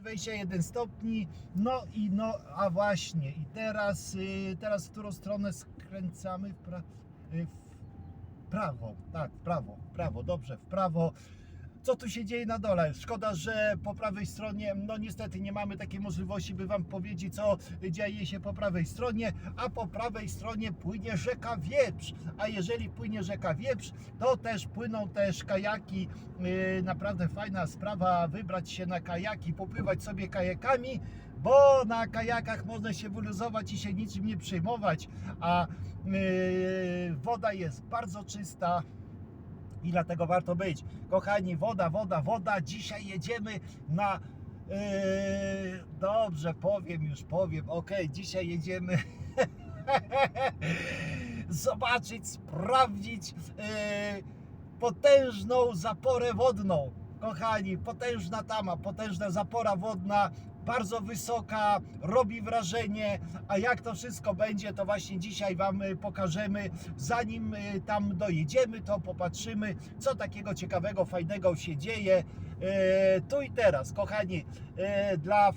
21 stopni, no i no, a właśnie, i teraz, y, teraz w którą stronę skręcamy? W, pra, y, w prawo, tak, w prawo, w prawo, dobrze, w prawo. Co tu się dzieje na dole? Szkoda, że po prawej stronie, no niestety nie mamy takiej możliwości, by Wam powiedzieć, co dzieje się po prawej stronie, a po prawej stronie płynie rzeka Wieprz, a jeżeli płynie rzeka Wieprz, to też płyną też kajaki, Yy, naprawdę fajna sprawa, wybrać się na kajaki, popływać sobie kajakami, bo na kajakach można się wyluzować i się niczym nie przejmować, a yy, woda jest bardzo czysta, i dlatego warto być. Kochani, woda, woda, woda. Dzisiaj jedziemy na. Yy, dobrze, powiem już, powiem. Ok, dzisiaj jedziemy zobaczyć, sprawdzić yy, potężną zaporę wodną. Kochani, potężna tama, potężna zapora wodna, bardzo wysoka, robi wrażenie, a jak to wszystko będzie, to właśnie dzisiaj Wam y, pokażemy. Zanim y, tam dojedziemy, to popatrzymy, co takiego ciekawego, fajnego się dzieje e, tu i teraz. Kochani, dla,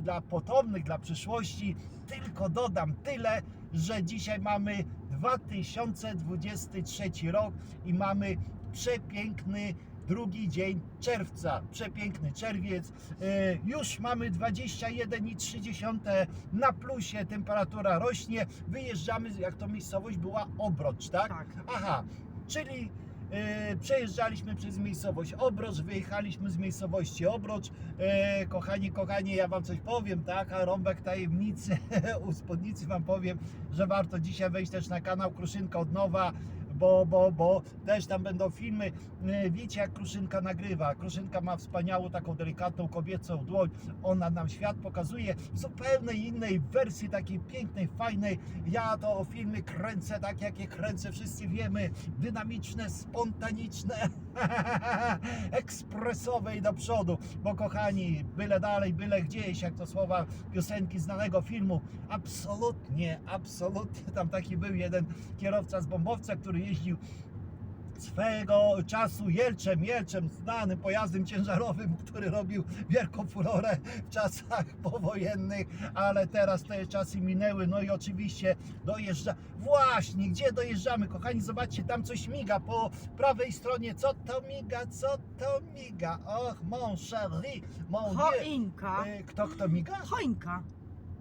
dla potomnych, dla przyszłości, tylko dodam tyle, że dzisiaj mamy 2023 rok i mamy przepiękny drugi dzień czerwca, przepiękny czerwiec. E, Już mamy 21,3 na plusie, temperatura rośnie. Wyjeżdżamy, jak to miejscowość była Obrocz, tak? Tak. Aha, czyli e, przejeżdżaliśmy przez miejscowość Obrocz, wyjechaliśmy z miejscowości Obrocz. E, kochani, kochani, ja wam coś powiem, tak? A rąbek tajemnicy u spódnicy wam powiem, że warto dzisiaj wejść też na kanał Kruszynka od nowa. Bo, bo, bo też tam będą filmy. E, Wiecie, jak Kruszynka nagrywa. Kruszynka ma wspaniałą, taką delikatną kobiecą dłoń. Ona nam świat pokazuje w zupełnie innej wersji, takiej pięknej, fajnej. Ja to filmy kręcę tak, jak je kręcę, wszyscy wiemy. Dynamiczne, spontaniczne, ekspresowe i do przodu. Bo kochani, byle dalej, byle gdzieś, jak to słowa piosenki znanego filmu. Absolutnie, absolutnie. Tam taki był jeden kierowca z bombowca, który jeździł swego czasu Jelczem, Jelczem, znanym pojazdem ciężarowym, który robił wielką furorę w czasach powojennych, ale teraz te czasy minęły, no i oczywiście dojeżdża. Właśnie, gdzie dojeżdżamy, kochani, zobaczcie, tam coś miga po prawej stronie, co to miga, co to miga, och, mon chéri, mon. Choinka. Y, Kto, kto miga? Choinka.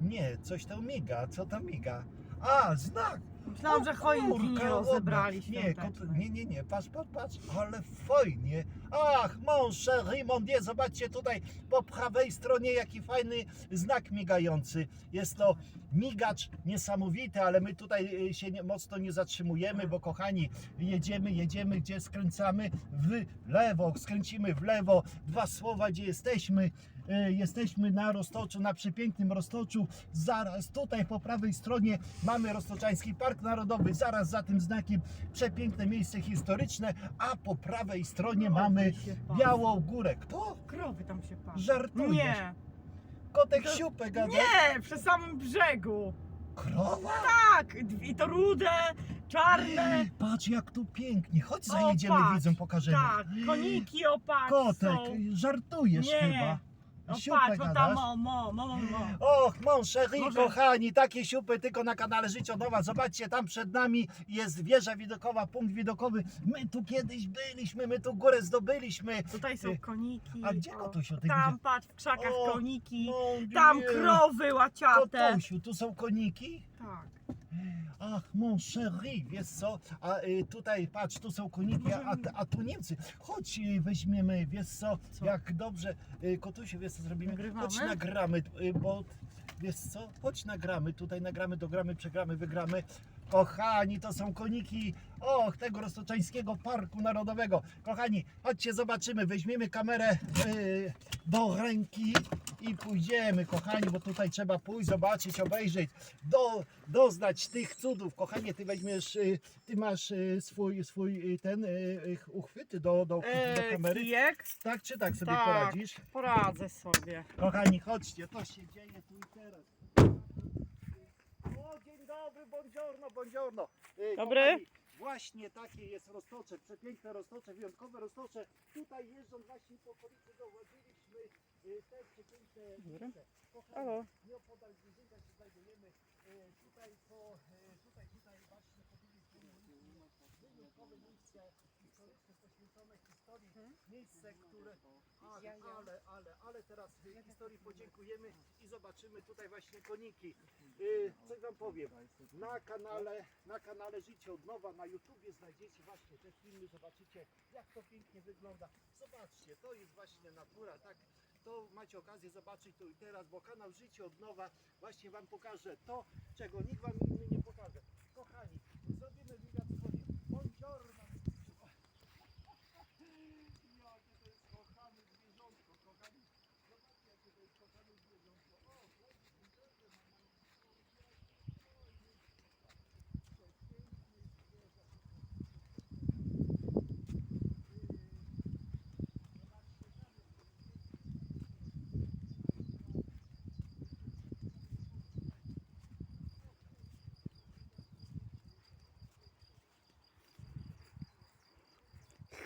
Nie, coś tam miga, co to miga? A, znak! Myślałam, że choinki nie wodna. rozebrali Nie, kot, nie, nie, nie, patrz, patrz, patrz, ale fajnie. Ach, mon chéri, mon dieu, zobaczcie tutaj po prawej stronie jaki fajny znak migający. Jest to migacz niesamowity, ale my tutaj y, się nie, mocno nie zatrzymujemy, bo kochani, jedziemy, jedziemy, gdzie skręcamy w lewo, skręcimy w lewo. Dwa słowa, gdzie jesteśmy. E, Jesteśmy na Roztoczu, na przepięknym Roztoczu. Zaraz tutaj po prawej stronie mamy Roztoczański Park Narodowy. Zaraz za tym znakiem przepiękne miejsce historyczne, a po prawej stronie Krowy mamy się pasą. Białą Górę. Kto? Krowy tam się patrzą. Żartujesz? Nie. Kotek To- siupę gada. Nie, przy samym brzegu. Krowa? Tak, i to rude, czarne. Patrz jak tu pięknie. Chodź zajedziemy patrz, widzom, pokażemy. Tak, koniki opak Kotek, są. żartujesz Nie. chyba. No Siupę patrz, o gadasz? tam, o, mo, mo, mo, mo. Och, mon chéri, Może- kochani, takie siupy tylko na kanale Życie od Nowa. Zobaczcie, tam przed nami jest wieża widokowa, punkt widokowy. My tu kiedyś byliśmy, my tu górę zdobyliśmy. Tutaj są koniki. A gdzie o, kotusiu, ty Tam, patrz, w krzakach O, koniki. Mon Tam Dieu. krowy łaciate. Kotusiu, tu są koniki? Tak. Ach, mon chéri, wiesz co? A y, tutaj, patrz, tu są koniki, a, a tu Niemcy. Chodź, y, weźmiemy, wiesz co, Co? jak dobrze, y, kotusiu, wiesz co zrobimy? Nagrywamy? Chodź nagramy, y, bo wiesz co? Chodź nagramy, tutaj nagramy, dogramy, przegramy, wygramy. Kochani, to są koniki, och, tego Roztoczańskiego Parku Narodowego. Kochani, chodźcie, zobaczymy, weźmiemy kamerę y, do ręki i pójdziemy, kochani, bo tutaj trzeba pójść, zobaczyć, obejrzeć, do, doznać tych cudów. Kochanie, ty weźmiesz, y, ty masz y, swój, swój y, ten y, y, uchwyty do, do, do kamery. kijek? Tak czy tak sobie Tak. poradzisz? Poradzę sobie. Kochani, chodźcie, to się dzieje tu i teraz. Dobry, buongiorno, buongiorno. Y, Dobry. kochani, Właśnie takie jest roztocze, przepiękne roztocze, wyjątkowe roztocze. Tutaj jeżdżąc właśnie po okolicy zauważyliśmy y, te przepiękne Dobra. miejsce. Kochani, Halo. Nieopodal zwierzęta się znajdujemy. Y, Tutaj po, y, tutaj, tutaj właśnie po drugiej stronie wyjątkowe miejsce poświęcone historii. Miejsce, które... Ale, ale, ale, ale teraz historii podziękujemy i zobaczymy tutaj właśnie koniki. Y, Co wam powiem? Na kanale, na kanale Życie od Nowa na YouTubie znajdziecie właśnie te filmy, zobaczycie jak to pięknie wygląda. Zobaczcie, to jest właśnie natura, tak? To macie okazję zobaczyć tu i teraz, bo kanał Życie od Nowa właśnie wam pokaże to, czego nikt wam inny nie pokaże. Kochani, zrobimy wywiad z koniem. Buongiorno! Jakie to jest kochane zwierzątko, kochani. Zobaczcie, jakie to jest kochane zwierzątko. O, Boże, buongiorno, mama.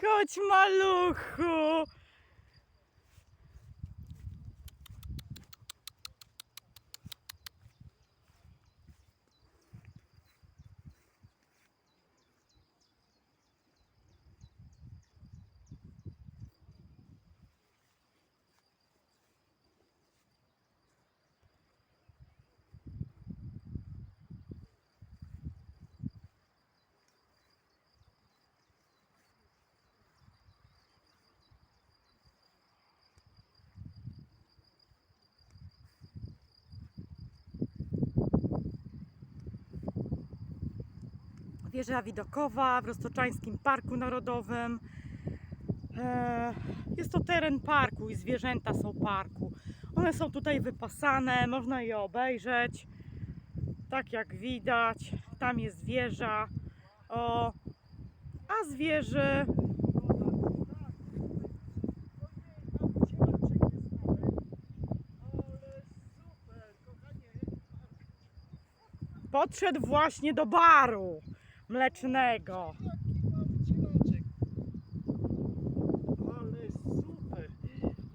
Chodź maluchu! Wieża widokowa w Roztoczańskim Parku Narodowym. E, Jest to teren parku i zwierzęta są parku. One są tutaj wypasane, można je obejrzeć. Tak jak widać, tam jest wieża. O, a z wieży Ale super, kochanie. podszedł właśnie do baru mlecznego. Ale super.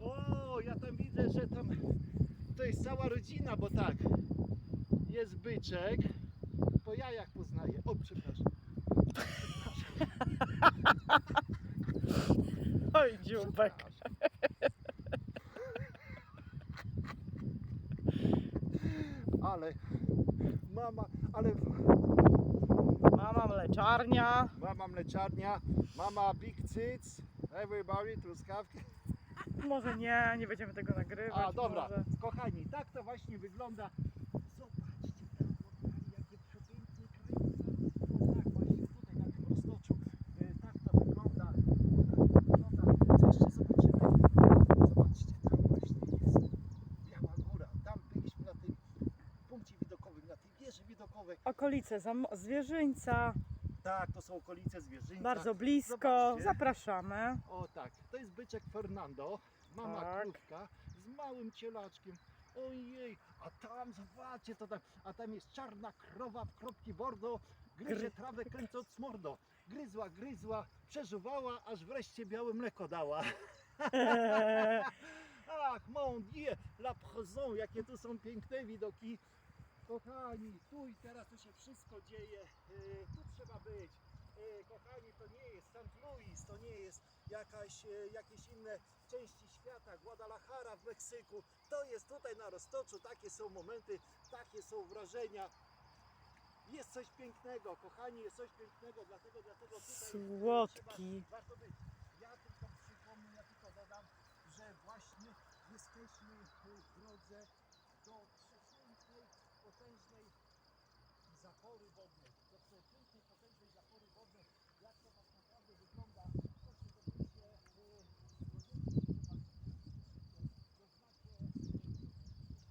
O, ja tam widzę, że tam to jest cała rodzina, bo tak. Jest byczek. Po jajach poznaję. O, przepraszam. Oj, dziubek. Ale mama, ale Mama mleczarnia. mama mleczarnia, mama big cyc, everybody, truskawki. Może nie, nie będziemy tego nagrywać. A dobra, Może. kochani, tak to właśnie wygląda. Zobaczcie tam, kochani, jakie przepiękne kraje. O tak, właśnie tutaj na tym roztoczu. e, Tak to wygląda. Tak to wygląda. Co jeszcze zobaczymy? Zobaczcie, tam właśnie jest Biała Góra. Tam byliśmy na tym punkcie widokowym, na tej wieży widokowej. Okolice zam- zwierzyńca, Tak, to są okolice zwierzyńca. bardzo blisko. Zobaczcie. Zapraszamy. O tak, to jest byczek Fernando, mama Tak. krówka z małym cielaczkiem. Ojej, a tam zobaczcie to tam, a tam jest czarna krowa w kropki bordo, gryzie Gry- trawę kręcąc mordo. Gryzła, gryzła, przeżuwała, aż wreszcie białe mleko dała. Ach, mon dieu, la prison, jakie tu są piękne widoki. Kochani, tu i teraz tu się wszystko dzieje, yy, tu trzeba być. Yy, kochani, to nie jest St. Louis, to nie jest jakaś, yy, jakieś inne części świata, Guadalajara w Meksyku. To jest tutaj na Roztoczu, takie są momenty, takie są wrażenia. Jest coś pięknego, kochani, jest coś pięknego, dlatego, dlatego tutaj Słodki. Trzeba, warto być. Ja tylko przypomnę, ja tylko dodam, że właśnie jesteśmy w drodze do potężnej zapory wodnej. Do przepięknej, potężnej zapory wodnej. Jak to tak naprawdę wygląda, to się dowiecie w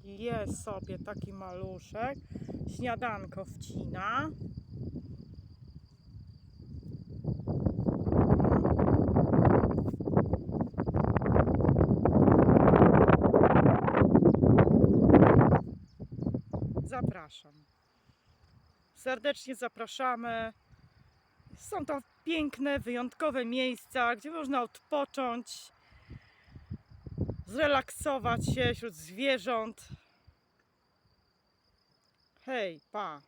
Jest sobie taki maluszek. Śniadanko wcina. Zapraszam. Serdecznie zapraszamy. Są to piękne, wyjątkowe miejsca, gdzie można odpocząć, zrelaksować się wśród zwierząt. Hej, pa.